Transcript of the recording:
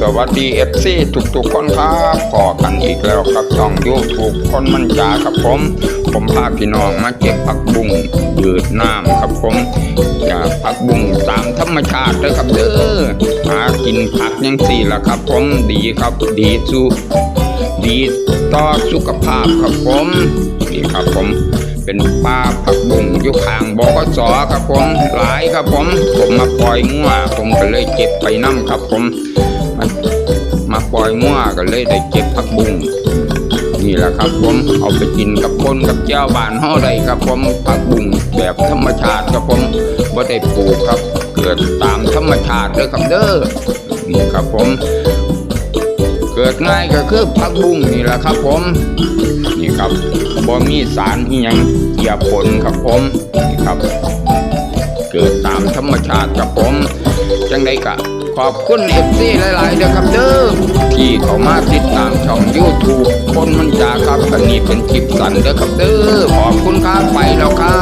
สวัสดีเอฟซีทุกๆคนครับพอกันอีกแล้วครับช่องยูทูบคนมันจาครับผม ผมพาพี่น้องมาเก็บผักบุ้งยืดน้ำครับผมอย่าผักบุ้งตามธรรมชาติเลยครับเด้อหากินผักยังสี่ละครับ ผมดีครับดีสุดีต่อสุขภาพครับผมนี่ครับผมเป็นปลาผักบุ้งอยู่ข้างบกสครับผมหลายครับผม ผมมาปล่อยงัวผมก็เลยเก็บไปน้ำครับผม มาปล่อยงัวก็เลยได้เก็บผักบุ้งนี่แหละครับผมเอาไปกินกับคนกับเจ้าบ้านเฮาได้ครับผมผักบุ้งแบบธรรมชาติครับผมบ่ได้ปลูกครับ เกิดตามธรรมชาติเลยครับเด้อนี่ครับผม เกิดง่ายก็คือผักบุ้งนี่แหละครับผม นี่ครับบ่มีสารที่ยังเกี่ยผลครับผมนี่ครับ เกิดตามธรรมชาติครับผมจังไดกะ ขอบคุณเอฟซีหลายๆเด้อครับเด้อที่เขามาติดตามช่องยูทูบคนมันจาครับอันนี้เป็นคลิปสั้นเด้อครับเด้อขอบคุณครับไปแล้วครับ